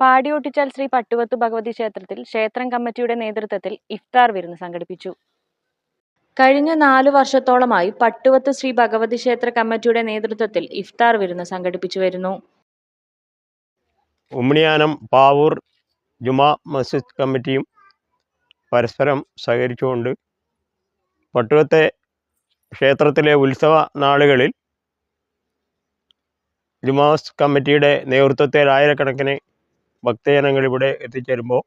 പാടിയൊട്ടിച്ചാൽ ശ്രീ പട്ടുവത്ത് ഭഗവതി ക്ഷേത്രത്തിൽ ക്ഷേത്രം കമ്മിറ്റിയുടെ നേതൃത്വത്തിൽ ഇഫ്താർ വിരുന്ന് സംഘടിപ്പിച്ചു. കഴിഞ്ഞ നാലു വർഷത്തോളമായി പട്ടുവത്ത് ശ്രീ ഭഗവതി ക്ഷേത്ര കമ്മിറ്റിയുടെ നേതൃത്വത്തിൽ ഇഫ്താർ വിരുന്ന് സംഘടിപ്പിച്ചു വരുന്നു. ഉമ്മിണിയാനം പാവൂർ ജുമാ മസ്ജിദ് കമ്മിറ്റിയും പരസ്പരം സഹകരിച്ചുകൊണ്ട് പട്ടുവത്തെ ക്ഷേത്രത്തിലെ ഉത്സവ നാളുകളിൽ ജുമാസ് കമ്മിറ്റിയുടെ നേതൃത്വത്തിൽ ആയിരക്കണക്കിന് ഭക്തജനങ്ങൾ ഇവിടെ എത്തിച്ചേരുമ്പോൾ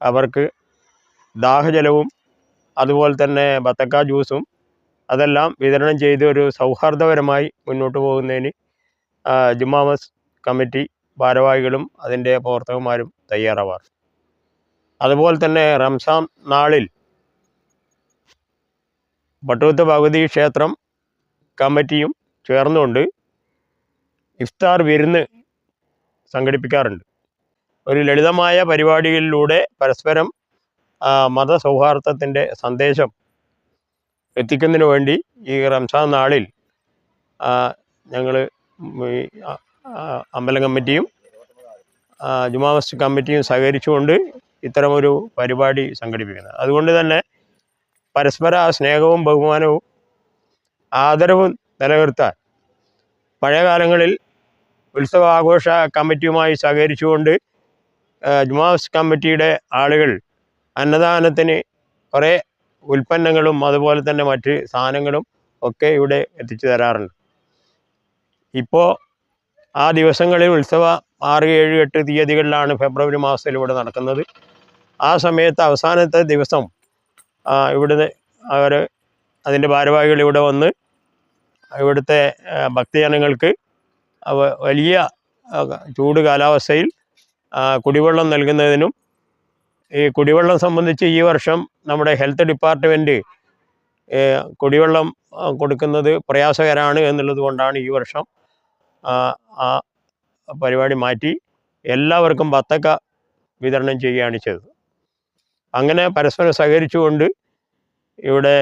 അവർക്ക് ദാഹജലവും അതുപോലെ തന്നെ ബത്തക്ക ജ്യൂസും അതെല്ലാം വിതരണം ചെയ്ത് ഒരു സൗഹാർദ്ദപരമായി മുന്നോട്ട് പോകുന്നതിന് ജുമാമസ് കമ്മിറ്റി ഭാരവാഹികളും അതിന്റെ പ്രവർത്തകന്മാരും തയ്യാറാവാറ്. അതുപോലെ തന്നെ റംസാൻ നാളിൽ പട്ടുത്ത് ഭഗവതി ക്ഷേത്രം കമ്മിറ്റിയും ചേർന്നുകൊണ്ട് ഇഫ്താർ വിരുന്ന് സംഘടിപ്പിക്കാറുണ്ട്. ഒരു ലളിതമായ പരിപാടികളിലൂടെ പരസ്പരം മത മതസൗഹാർദ്ദത്തിന്റെ സന്ദേശം എത്തിക്കുന്നതിന് വേണ്ടി ഈ റംസാൻ നാളിൽ ഞങ്ങൾ അമ്പലം കമ്മിറ്റിയും ജുമാ മസ്ജിദ് കമ്മിറ്റിയും സഹകരിച്ചുകൊണ്ട് ഇത്തരമൊരു പരിപാടി സംഘടിപ്പിക്കുന്നത്. അതുകൊണ്ട് തന്നെ പരസ്പര സ്നേഹവും ബഹുമാനവും ആദരവും നിലനിർത്താൻ പഴയ കാലങ്ങളിൽ ഉത്സവാഘോഷ കമ്മിറ്റിയുമായി സഹകരിച്ചുകൊണ്ട് ജുമാസ് കമ്മിറ്റിയുടെ ആളുകൾ അന്നദാനത്തിന് കുറേ ഉൽപ്പന്നങ്ങളും അതുപോലെ തന്നെ മറ്റ് സാധനങ്ങളും ഒക്കെ ഇവിടെ എത്തിച്ചു തരാറുണ്ട്. ഇപ്പോൾ ആ ദിവസങ്ങളിൽ ഉത്സവ ആറ് ഏഴ് എട്ട് തീയതികളിലാണ് ഫെബ്രുവരി മാസത്തിൽ ഇവിടെ നടക്കുന്നത്. ആ സമയത്ത് അവസാനത്തെ ദിവസം ഇവിടുന്ന് അവർ അതിന്റെ ഭാരവാഹികൾ ഇവിടെ വന്ന് ഇവിടുത്തെ ഭക്തജനങ്ങൾക്ക് വലിയ ചൂട് കാലാവസ്ഥയിൽ കുടിവെള്ളം നൽകുന്നതിനും ഈ കുടിവെള്ളം സംബന്ധിച്ച് ഈ വർഷം നമ്മുടെ ഹെൽത്ത് ഡിപ്പാർട്ട്മെന്റ് കുടിവെള്ളം കൊടുക്കുന്നത് പ്രയാസകരമാണ് എന്നുള്ളത് കൊണ്ടാണ് ഈ വർഷം ആ, പരിപാടി മാറ്റി എല്ലാവർക്കും ബത്തക്ക വിതരണം ചെയ്യുകയാണ് ചെയ്തത്. അങ്ങനെ പരസ്പരം സഹകരിച്ചുകൊണ്ട് ഇവിടെ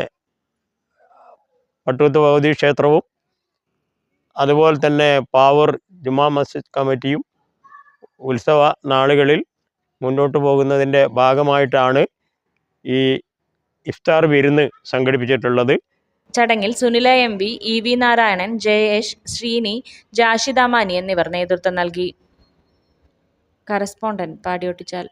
പട്ടുവത്ത് ഭഗവതി ക്ഷേത്രവും അതുപോലെ തന്നെ പാവൂർ ജുമാ മസ്ജിദ് കമ്മിറ്റിയും ഉത്സവ നാളുകളിൽ മുന്നോട്ട് പോകുന്നതിന്റെ ഭാഗമായിട്ടാണ് ഈ ഇഫ്താർ വിരുന്ന് സംഘടിപ്പിച്ചിട്ടുള്ളത്. ചടങ്ങിൽ Sunila M V E V Narayanan Jayesh Sreeni Jashidamani എന്നിവർ നേതൃത്വം നൽകി. കറസ്പോണ്ടന്റ് പാടിയൊട്ടിച്ചാൽ.